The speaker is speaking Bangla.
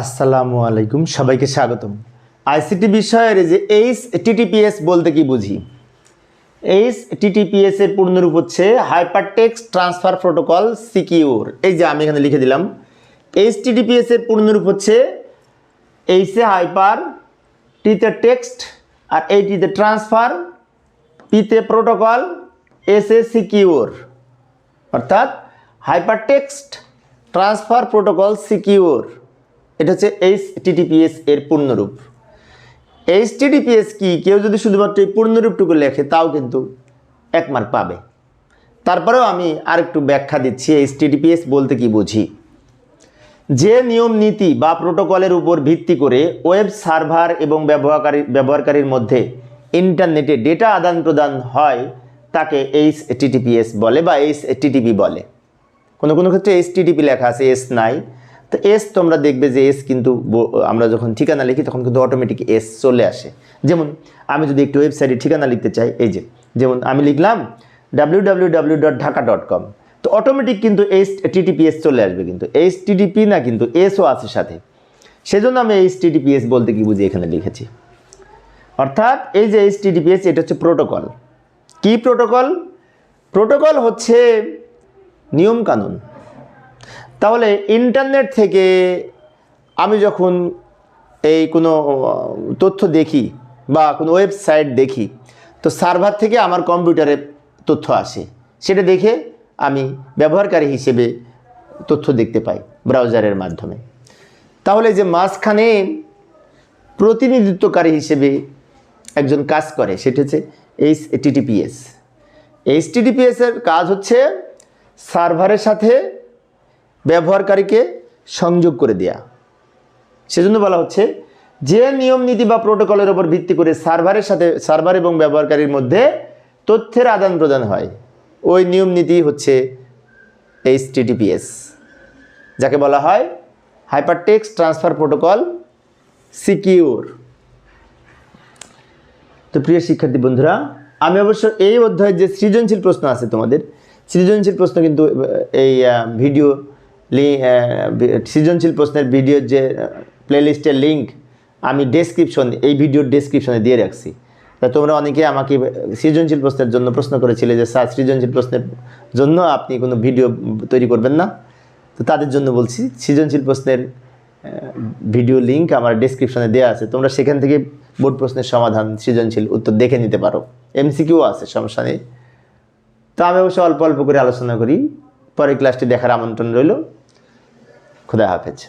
আসসালামু আলাইকুম, সবাইকে স্বাগতম। আইসিটি বিষয়ের যে এইচ টিটিপিএস বলতে কি বুঝি? এইচ টিটিপিএস এর পূর্ণরূপ হচ্ছে হাইপারটেক্স ট্রান্সফার প্রোটোকল সিকিউর। এই যে আমি এখানে লিখে দিলাম। এইচ টিটিপিএস এর পূর্ণরূপ হচ্ছে এইচে হাইপার টিতে টেক্সট, আর এইটিতে ট্রান্সফার পিতে প্রোটোকল, এস এ সিকিউর। অর্থাৎ হাইপারটেক্সট ট্রান্সফার প্রোটোকল সিকিউর। এটা হচ্ছে এইচ টিটিপিএস এর পূর্ণরূপ। এইচ টিটিপিএস কি? কেউ যদি শুধুমাত্র এই পূর্ণরূপটুকু লেখে, তাও কিন্তু এক মার্ক পাবে। তারপরেও আমি আর একটু ব্যাখ্যা দিচ্ছি এইচ টিটিপিএস বলতে কি বুঝি। যে নিয়ম, নীতি বা প্রোটোকলের উপর ভিত্তি করে ওয়েব সার্ভার এবং ব্যবহারকারী, ব্যবহারকারীর মধ্যে ইন্টারনেটে ডেটা আদান প্রদান হয়, তাকে এইচ টিটিপিএস বলে বা এইচ টিটিপি বলে। কোনো কোনো ক্ষেত্রে এস টিটিপি লেখা আছে এস নাই। তো এস তোমরা দেখবে যে এস কিন্তু আমরা যখন ঠিকানা লিখি তখন কিন্তু অটোমেটিক এস চলে আসে। যেমন আমি যদি একটি ওয়েবসাইটে ঠিকানা লিখতে চাই, এই যে, যেমন আমি লিখলাম W dot Dhaka dot com তো অটোমেটিক কিন্তু এইচ টিটিপিএস চলে আসবে কিন্তু। এইচ টিটিপি না কিন্তু এসও আছে সাথে। সেজন্য আমি এইচ টিটিপিএস বলতে কি বুঝি এখানে লিখেছি। অর্থাৎ এই যে এইচ টিটিপিএস এটা হচ্ছে প্রোটোকল কি প্রোটোকল প্রোটোকল হচ্ছে নিয়মকানুন। তাহলে ইন্টারনেট থেকে আমি যখন এই কোনো তথ্য দেখি বা কোনো ওয়েবসাইট দেখি, তো সার্ভার থেকে আমার কম্পিউটারে তথ্য আসে। সেটা দেখে আমি ব্যবহারকারী হিসেবে তথ্য দেখতে পাই ব্রাউজারের মাধ্যমে। তাহলে যে মাঝখানে প্রতিনিধিত্বকারী হিসেবে একজন কাজ করে, সেটা হচ্ছে এইচ টিটিপিএস এইচ টিটিপিএস এর কাজ হচ্ছে সার্ভারের সাথে ব্যবহারকারীকে সংযোগ করে দেয়া। সেজন্য বলা হচ্ছে, যে নিয়ম, নীতি বা প্রোটোকলের উপর ভিত্তি করে সার্ভারের সাথে, সার্ভার এবং ব্যবহারকারীর মধ্যে তথ্যের আদান প্রদান হয়, ওই নিয়ম, নীতি হচ্ছে এইচ টিটিপিএস যাকে বলা হয় হাইপারটেক্স ট্রান্সফার প্রোটোকল সিকিউর। তো প্রিয় শিক্ষার্থী বন্ধুরা, আমি অবশ্য এই অধ্যায়ের যে সৃজনশীল প্রশ্ন আছে তোমাদের, সৃজনশীল প্রশ্ন কিন্তু এই ভিডিও সৃজনশীল প্রশ্নের ভিডিওর যে প্লেলিস্টের লিঙ্ক আমি ডেসক্রিপশন এই ভিডিওর ডেসক্রিপশনে দিয়ে রাখছি। তা তোমরা অনেকে আমাকে সৃজনশীল প্রশ্নের জন্য প্রশ্ন করেছিলে যে, স্যার, সৃজনশীল প্রশ্নের জন্য আপনি কোনো ভিডিও তৈরি করবেন না? তো তাদের জন্য বলছি, সৃজনশীল প্রশ্নের ভিডিও লিঙ্ক আমার ডেসক্রিপশনে দেওয়া আছে। তোমরা সেখান থেকে বোর্ড প্রশ্নের সমাধান, সৃজনশীল উত্তর দেখে নিতে পারো। এমসিকিউ আছে, সমস্যা নেই। তো আমি অবশ্য অল্প অল্প করে আলোচনা করি। পরের ক্লাসটি দেখার আমন্ত্রণ রইল। ખુદા હાફિજ